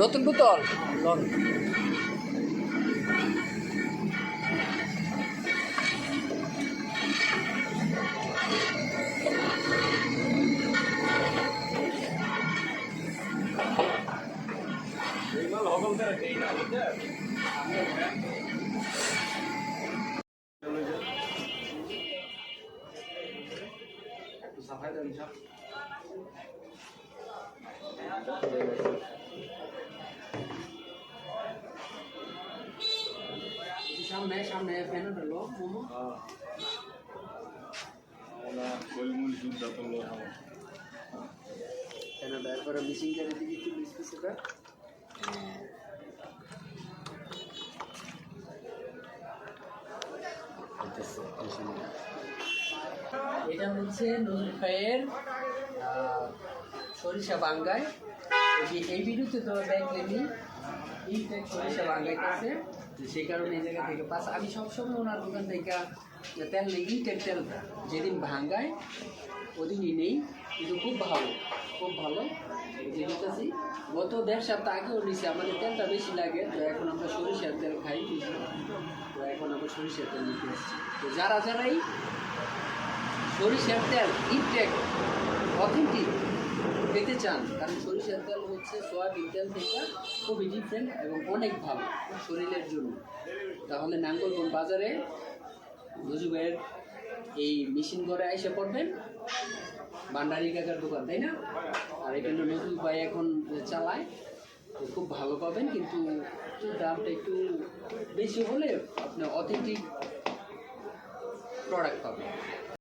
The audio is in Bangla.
নতুন বোতল লন। একটু সাফাই দেন সব সামনে সামনে ফ্যান হলো মোমো কেন এরপরে মিশিং করে দিবি একটু বিশ পিস এটা এটা হচ্ছে নজরুল ভাইয়ের সরিষা বাঙ্গায়। এই ভিডিওতে তো দেখলেনি এই দেখ সরিষা তো সেই কারণে এই জায়গা থেকে পাস। আমি সবসময় ওনার দোকান থেকে তেল নেই ইটের তেলটা যেদিন ভাঙ্গায়, ওদিনই নেই। কিন্তু খুব ভালো খুব ভালো। যে নিতেছি গত দেড় সপ্তাহ আগেও নিছি, আমাদের তেলটা বেশি লাগে, তো এখন আমরা সরিষার তেল খাই। তো এখন আমরা সরিষার তেল নিতে এসেছি। তো যারা যারাই সরিষার তেল ইনটেক অথেন্টিক পেতে চান। কারণ সরিষার তেল হচ্ছে সয়াবিন তেল থেকে খুবই ডিফারেন্ট এবং অনেক ভালো শরীরের জন্য। তাহলে নাঙ্গলগঞ্জ বাজারে মুজিবের এই মেশিন ঘরে এসে পড়বেন। ভান্ডারি কাকার দোকান, তাই না? আর এখানে নতুন ভাই এখন চালায় খুব ভালো পাবেন, কিন্তু দামটা একটু বেশি হলে আপনি অথেন্টিক প্রোডাক্ট পাবেন।